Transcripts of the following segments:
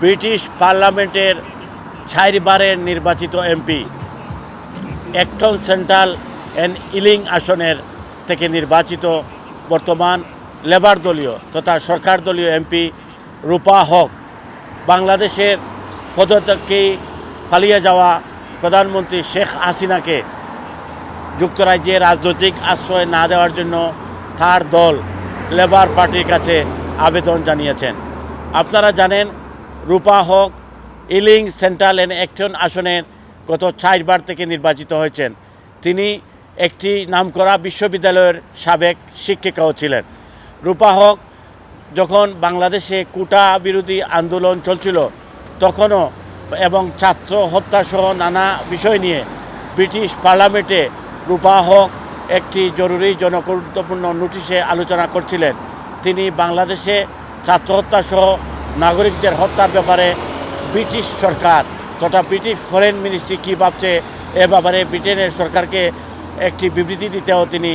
British পার্লামেন্টের চারবারের নির্বাচিত MP. Acton central and Ealing আসনের থেকে নির্বাচিত বর্তমান লেবার দলীয় তথা সরকার দলীয় এমপি রূপা হক। বাংলাদেশের পদত্যাগকে পালিয়ে যাওয়া প্রধানমন্ত্রী শেখ হাসিনাকে যুক্তরাজ্যে রাজনৈতিক আশ্রয় না দেওয়ার জন্য তার দল লেবার পার্টির কাছে আবেদন জানিয়েছেন। আপনারা জানেন Rupa Haq, Ealing central and Acton আসনের গত চারবার থেকে নির্বাচিত হয়েছেন। তিনি একটি নামকরা বিশ্ববিদ্যালয়ের সাবেক শিক্ষিকাও ছিলেন। রূপা হক যখন বাংলাদেশে কোটা বিরোধী আন্দোলন চলছিল, তখনও এবং ছাত্র হত্যাসহ নানা বিষয় নিয়ে ব্রিটিশ পার্লামেন্টে রূপা হক একটি জরুরি জনগুরুত্বপূর্ণ নোটিশে আলোচনা করছিলেন। তিনি বাংলাদেশে ছাত্র হত্যাসহ নাগরিকদের হত্যার ব্যাপারে ব্রিটিশ সরকার তথা ব্রিটিশ ফরেন মিনিস্ট্রি কী ভাবছে এ ব্যাপারে ব্রিটেনের সরকারকে একটি বিবৃতি দিতেও তিনি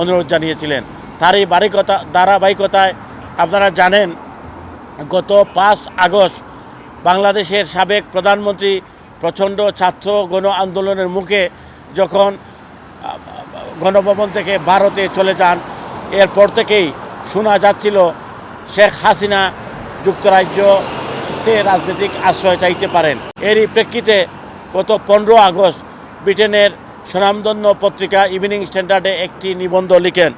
অনুরোধ জানিয়েছিলেন। তার এই বারিকতা, ধারাবাহিকতায় আপনারা জানেন, গত পাঁচ আগস্ট বাংলাদেশের সাবেক প্রধানমন্ত্রী প্রচণ্ড ছাত্র গণ আন্দোলনের মুখে যখন গণভবন থেকে ভারতে চলে যান, এরপর থেকেই শোনা যাচ্ছিল শেখ হাসিনা যুক্তরাজ্যতে রাজনৈতিক আশ্রয় চাইতে পারেন। এরই প্রেক্ষিতে গত পনেরো আগস্ট ব্রিটেনের স্বনামধন্য পত্রিকা ইভিনিং স্ট্যান্ডার্ডে একটি নিবন্ধ লিখেন।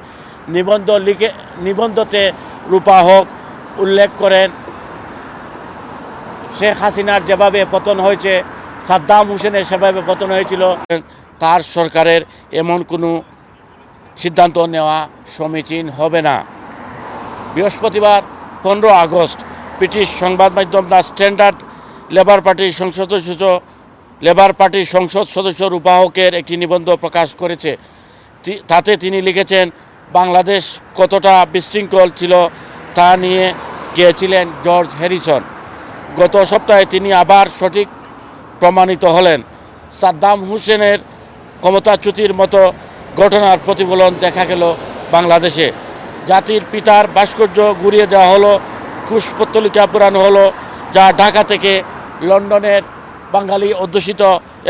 নিবন্ধ লিখে নিবন্ধতে রূপা হক উল্লেখ করেন, শেখ হাসিনার যেভাবে পতন হয়েছে, সাদ্দাম হোসেনের সেভাবে পতন হয়েছিল, তার সরকারের এমন কোনো সিদ্ধান্ত নেওয়া সমীচীন হবে না। বৃহস্পতিবার পনেরো আগস্ট ব্রিটিশ সংবাদ মাধ্যম দ্য স্ট্যান্ডার্ড লেবার পার্টির সংসদ সদস্য, লেবার পার্টির সংসদ সদস্য রূপাহকের একটি নিবন্ধ প্রকাশ করেছে। তাতে তিনি লিখেছেন, বাংলাদেশ কতটা বিশৃঙ্খল ছিল তা নিয়ে গিয়েছিলেন জর্জ হ্যারিসন। গত সপ্তাহে তিনি আবার সঠিক প্রমাণিত হলেন। সাদ্দাম হুসেনের ক্ষমতাচ্যুতির মতো ঘটনার প্রতিফলন দেখা গেল বাংলাদেশে। জাতির পিতার ভাস্কর্য ঘুরিয়ে দেওয়া হলো কুশপত্তলিকা পুরানো হলো, যা ঢাকা থেকে লন্ডনের বাঙালি অধ্যুষিত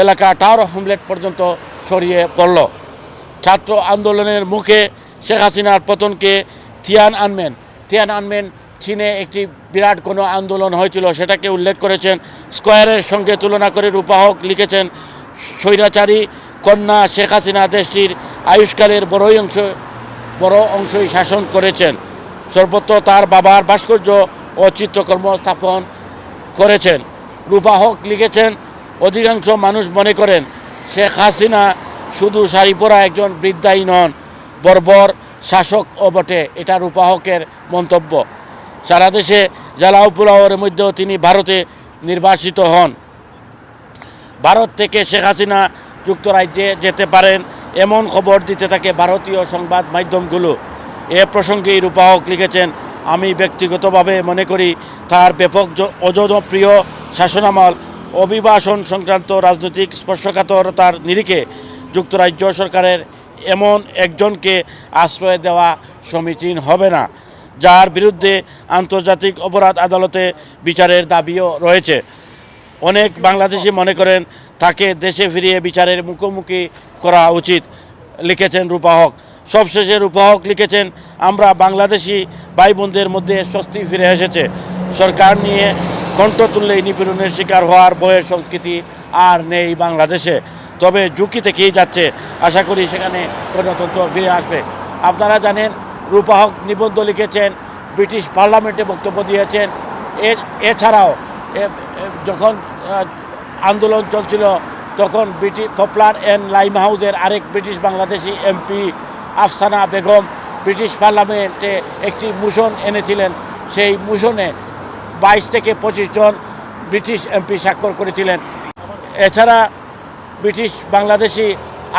এলাকা টাওয়ার হোমলেট পর্যন্ত ছড়িয়ে পড়ল। ছাত্র আন্দোলনের মুখে শেখ হাসিনার পতনকে থিয়ান আনমেন। থিয়ান আনমেন চীনে একটি বিরাট কোনো আন্দোলন হয়েছিল, সেটাকে উল্লেখ করেছেন স্কোয়ারের সঙ্গে তুলনা করে রূপাহক লিখেছেন স্বৈরাচারী কন্যা শেখ হাসিনা দেশটির আয়ুষ্কালের বড়ই অংশ বড় অংশই শাসন করেছেন। সর্বত্র তার বাবার ভাস্কর্য ও চিত্রকর্ম স্থাপন করেছেন। রূপাহক লিখেছেন, অধিকাংশ মানুষ মনে করেন, শেখ হাসিনা শুধু শাড়ি পরা একজন বৃদ্ধাই নন, বর্বর শাসক ও বটে। এটা রূপাহকের মন্তব্য। সারা দেশে জ্বালাও পোলাওয়ের মধ্যেও তিনি ভারতে নির্বাসিত হন। ভারত থেকে শেখ হাসিনা যুক্তরাজ্যে যেতে পারেন, এমন খবর দিতে থাকে ভারতীয় সংবাদ মাধ্যমগুলো। এ প্রসঙ্গেই রূপাহক লিখেছেন, আমি ব্যক্তিগতভাবে মনে করি তার ব্যাপক অজনপ্রিয় শাসনামল অভিবাসন সংক্রান্ত রাজনৈতিক স্পর্শকাতরতার নিরিখে যুক্তরাজ্য সরকারের এমন একজনকে আশ্রয় দেওয়া সমীচীন হবে না। যার বিরুদ্ধে আন্তর্জাতিক অপরাধ আদালতে বিচারের দাবিও রয়েছে। অনেক বাংলাদেশি মনে করেন, তাকে দেশে ফিরিয়ে বিচারের মুখোমুখি করা উচিত, লিখেছেন রূপাহক সবশেষে রূপাহক লিখেছেন, আমরা বাংলাদেশি ভাই বোনদের মধ্যে স্বস্তি ফিরে এসেছে। সরকার নিয়ে কণ্ঠ তুললেই নিপীড়নের শিকার হওয়ার বয়ের সংস্কৃতি আর নেই বাংলাদেশে। তবে ঝুঁকি থেকেই যাচ্ছে। আশা করি সেখানে গণতন্ত্র ফিরে আসবে। আপনারা জানেন রূপাহক নিবন্ধ লিখেছেন, ব্রিটিশ পার্লামেন্টে বক্তব্য দিয়েছেন। এছাড়াও যখন আন্দোলন চলছিল, তখন ব্রিটিশ পপুলার অ্যান্ড লাইম হাউসের আরেক British Bangladeshi MP Afsana Begum British পার্লামেন্টে একটি মোশন এনেছিলেন। সেই মোশনে বাইশ থেকে পঁচিশ জন ব্রিটিশ এমপি স্বাক্ষর করেছিলেন। এছাড়া ব্রিটিশ বাংলাদেশি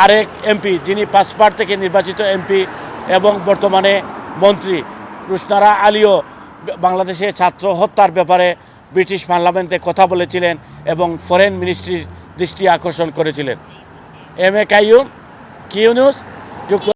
আরেক এমপি, যিনি পাঁচবার থেকে নির্বাচিত এমপি এবং বর্তমানে মন্ত্রী। রুশনারা আলীও বাংলাদেশে ছাত্র হত্যার ব্যাপারে ব্রিটিশ পার্লামেন্টে কথা বলেছিলেন এবং ফরেন মিনিস্ট্রির দৃষ্টি আকর্ষণ করেছিলেন। এম এ কাইয়ুম কিউনিউস যুক্ত